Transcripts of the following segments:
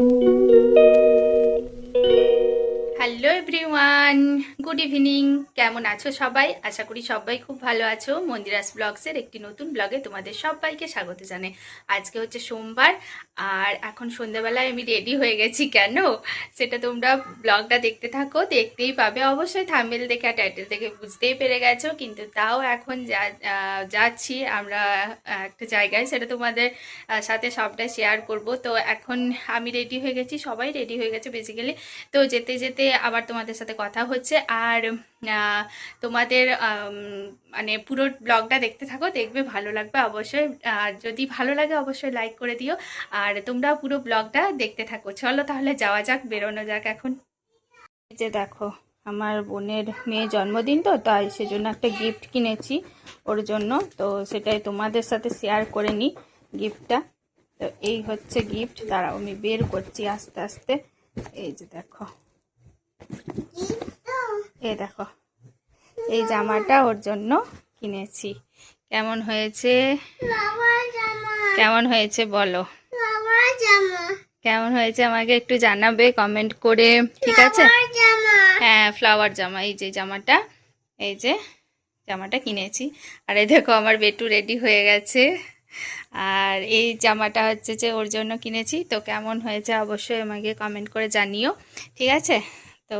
Hello everyone good evening কেমন আছো সবাই? আশা করি সবাই খুব ভালো আছো। মন্দিরাস ব্লগসের একটি নতুন ব্লগে তোমাদের সবাইকে স্বাগত জানাই। আজকে হচ্ছে সোমবার, আর এখন সন্ধ্যাবেলায় আমি রেডি হয়ে গেছি কেন? সেটা তোমরা ব্লগটা দেখতে থাকো, দেখতেই পাবে। অবশ্যই থাম্বেল দেখে আর টাইটেল দেখে বুঝতেই পেরে গেছো, কিন্তু তাও এখন যা যাচ্ছি আমরা একটা জায়গায়। সেটা তোমাদের সাথে সবটা শেয়ার করব। তো এখন আমি রেডি হয়ে গেছি, সবাই রেডি হয়ে গেছে বেসিক্যালি তো যেতে যেতে আবার তোমাদের সাথে কথা হচ্ছে। আর তোমাদের মানে পুরো ব্লগটা দেখতে থাকো, দেখবে ভালো লাগবে অবশ্যই। আর যদি ভালো লাগে অবশ্যই লাইক করে দিও। আর তোমরা পুরো ব্লগটা দেখতে থাকো। চলো তাহলে যাওয়া যাক, বেরোনো যাক এখন। এই যে দেখো, আমার বোনের মেয়ে জন্মদিন তো, তাই সেজন্য একটা গিফট কিনেছি ওর জন্য। তো সেটাই তোমাদের সাথে শেয়ার করে নিই গিফটটা তো এই হচ্ছে গিফট দাঁড়াও, আমি বের করছি আস্তে আস্তে। এই যে দেখো। এই দেখো, এই জামাটা ওর জন্য কিনেছি। কেমন হয়েছে? কেমন হয়েছে বলো? কেমন হয়েছে আমাকে একটু জানাবে কমেন্ট করে, ঠিক আছে? হ্যাঁ ফ্লাওয়ার জামা, এই যে জামাটা, এই যে জামাটা কিনেছি। আর এই দেখো, আমার বেটু রেডি হয়ে গেছে। আর এই জামাটা হচ্ছে যে ওর জন্য কিনেছি। তো কেমন হয়েছে অবশ্যই আমাকে কমেন্ট করে জানিও, ঠিক আছে? তো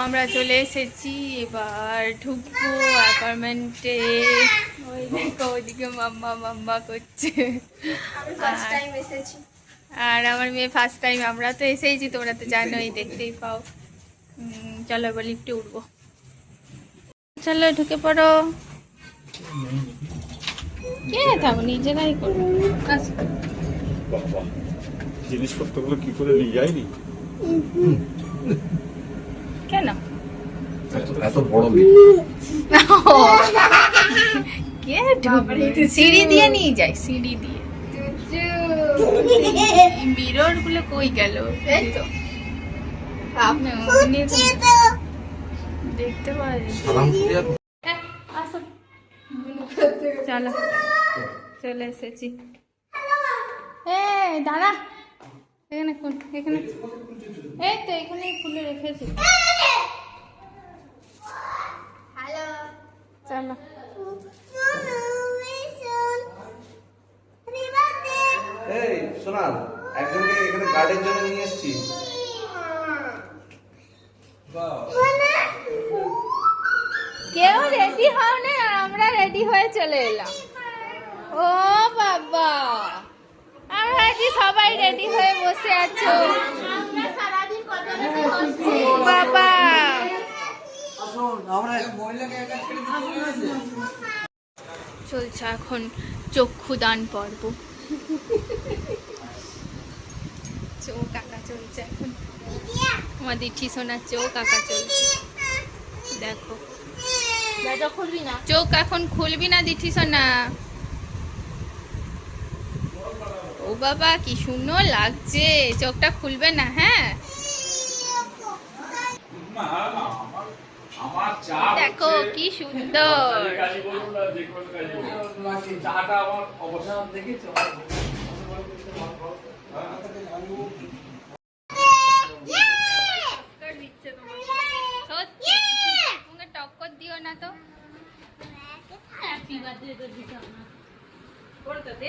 আমরা চলে এসেছি এবার ঢুকবো অ্যাপার্টমেন্টে ওই দেখো ওইদিকে মাম্মা মাম্মা করছে। আর- আর আমার মেয়ে ফার্স্ট টাইম আমরা তো এসেইছি তোমরা তো জানোই দেখতেই পাও। উম, চলো এবার লিফটে উঠবো। চলো ঢুকে পড়ো। কে থাকো নিজেরাই করব বাবা জিনিসপত্রগুলো কি করে নিয়ে যায়নি? কেন? এত বড় কে সিঁড়ি দিয়ে নিয়ে যায় সিঁড়ি দিয়ে। মিররগুলো কই গেল? এই তো। দেখতে পারি চলো চলে এসেছি। এ দাঁড়া। এখানে এখানে এই তো। এখানে খুলে রেখেছি। চলো। এই সোনাল একজনকে এখানে গার্ডের জন্য নিয়ে এসেছি। কেউ রেডি হও না আর আমরা রেডি হয়ে চলে এলাম। ও বাবা। আজ সবাই রেডি হয়ে বসে আছো। বাবা। চলছে এখন চক্ষুদান পর্ব। চোখ আঁকা চলছে এখন। আমাদের ঠিসোনার চোখ আঁকা চলছে। দেখো। চোখ এখন খুলবি না দিঠি সোনা? ও বাবা কি সুন্দর লাগছে। চোখটা খুলবে না হ্যাঁ? দেখো কি সুন্দর। টক্কর দিও না তো। হ্যাপি বার্থডে তো দিতাম না। করতে দে।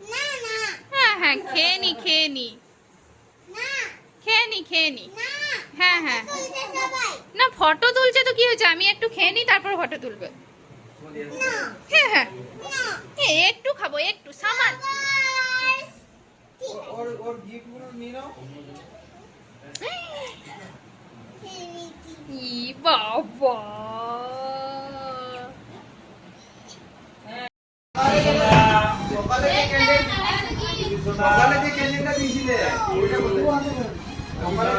হ্যাঁ হ্যাঁ খেয়ে নি খেয়ে নি। খেয়ে নি খেয়ে নি। হ্যাঁ হ্যাঁ। না ফটো তুলছে তো কি হয়েছে? আমি একটু খেয়ে নি তারপর ফটো তুলবে। হ্যাঁ হ্যাঁ। একটু খাব একটু সামান বাবা। ಮೊದಲಿಗೆ ಕೆಜಿಂದ ಬೀಸಿದೆ ಮೊದಲ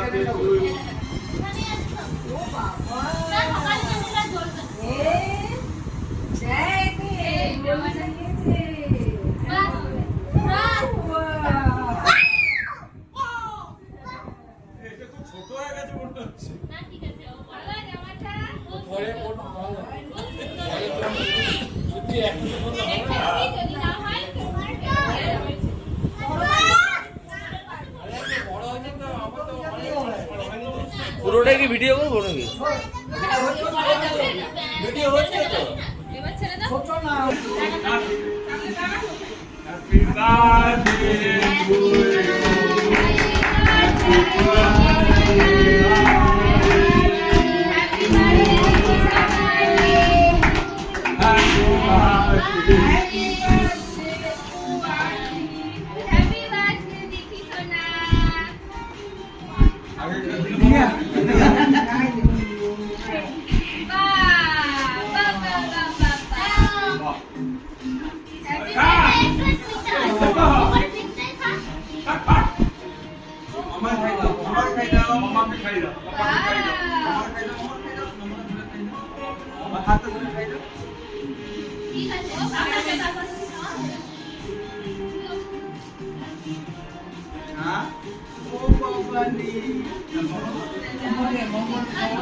পুরোটাই কি ভিডিও করব নাকি ভিডিও হচ্ছে তো Happy birthday to you. Hah? Oh, Bapak Vamos ver, vamos ver.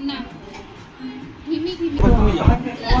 Nah, ini gini. Oh, ya. Ya.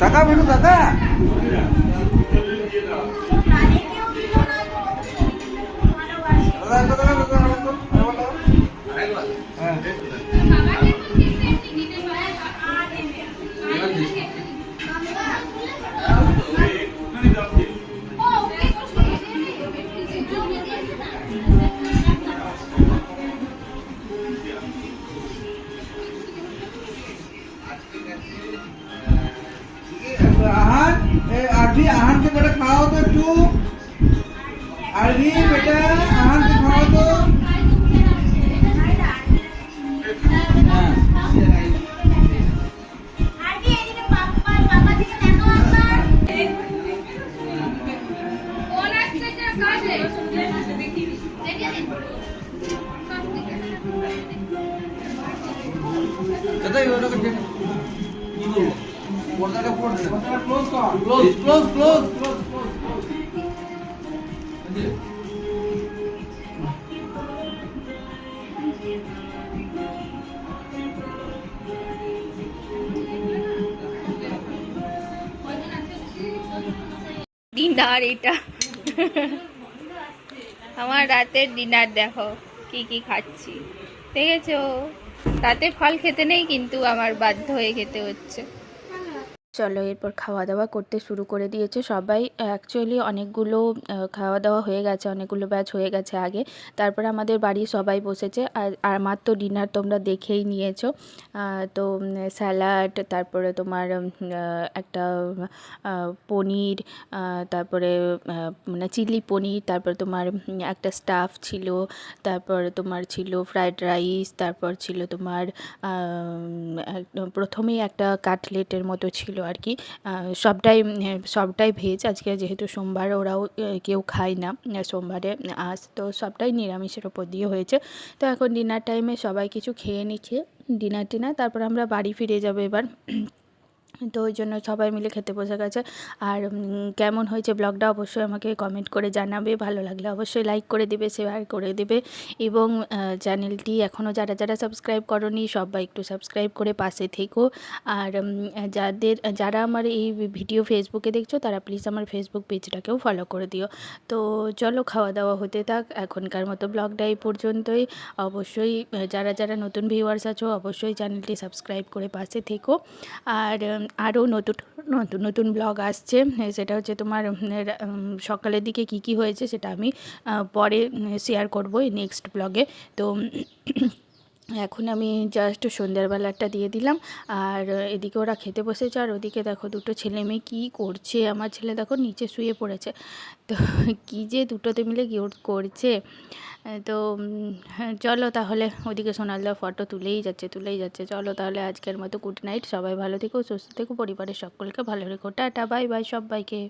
টাকা भेटू दादा. ডিনার এটা। আমার রাতের ডিনার দেখো, কি কি খাচ্ছি। ঠিক আছে ও রাতে ফল খেতে নেই কিন্তু আমার বাধ্য হয়ে খেতে হচ্ছে। চলো, এরপর খাওয়া দাওয়া করতে শুরু করে দিয়েছে সবাই। অ্যাকচুয়ালি অনেকগুলো খাওয়া দাওয়া হয়ে গেছে, অনেকগুলো ব্যাচ হয়ে গেছে আগে। তারপর আমাদের বাড়ি সবাই বসেছে। আর আমার তো ডিনার তোমরা দেখেই নিয়েছো। তো স্যালাড তারপরে তোমার একটা পনির তারপরে মানে চিলি পনির, তারপর তোমার একটা স্টাফ ছিল, তারপর তোমার ছিল ফ্রাইড রাইস তারপর ছিল তোমার প্রথমেই একটা কাটলেটের মতো ছিল আর কি। সবটাই সবটাই ভেজ আজকে যেহেতু সোমবার ওরাও কেউ খায় না সোমবারে আজ। তো সবটাই নিরামিষের ওপর দিয়ে হয়েছে। তো এখন ডিনার টাইমে সবাই কিছু খেয়ে নিচ্ছে। ডিনার টিনার, তারপর আমরা বাড়ি ফিরে যাব এবার। তো ওই জন্য সবাই মিলে খেতে বসে গেছে। আর কেমন হয়েছে ব্লগটা অবশ্যই আমাকে কমেন্ট করে জানাবে। ভালো লাগলে অবশ্যই লাইক করে দেবে শেয়ার করে দেবে। এবং চ্যানেলটি এখনও যারা যারা সাবস্ক্রাইব করনি, সবাই একটু সাবস্ক্রাইব করে পাশে থেকো। আর যাদের, যারা আমার এই ভিডিও ফেসবুকে দেখছ, তারা প্লিজ আমার ফেসবুক পেজটাকেও ফলো করে দিও। তো চলো খাওয়া দাওয়া হতে থাক। এখনকার মতো ব্লগটা এই পর্যন্তই। অবশ্যই যারা যারা নতুন ভিউয়ার্স আছো, অবশ্যই চ্যানেলটি সাবস্ক্রাইব করে পাশে থেকো। আর আরও নতুন নতুন নতুন ব্লগ আসছে। সেটা হচ্ছে তোমার সকালের দিকে কি কি হয়েছে সেটা আমি পরে শেয়ার করব নেক্সট ব্লগে তো এখন আমি জাস্ট সন্ধ্যাবেলাটা দিয়ে দিলাম। আর এদিকে ওরা খেতে বসেছে, আর ওদিকে দেখো দুটো ছেলে মেয়ে কী করছে। আমার ছেলে দেখো নিচে শুয়ে পড়েছে। তো কী যে দুটোতে মিলে কি করছে? তো চলো তাহলে ওদিকে সোনালদা ফটো তুলেই যাচ্ছে তুলেই যাচ্ছে। চলো তাহলে আজকের মতো গুড নাইট সবাই ভালো থেকো, সুস্থ থেকো, পরিবারের সকলকে ভালো রেখো। টাটা বাই বাই সবাইকে।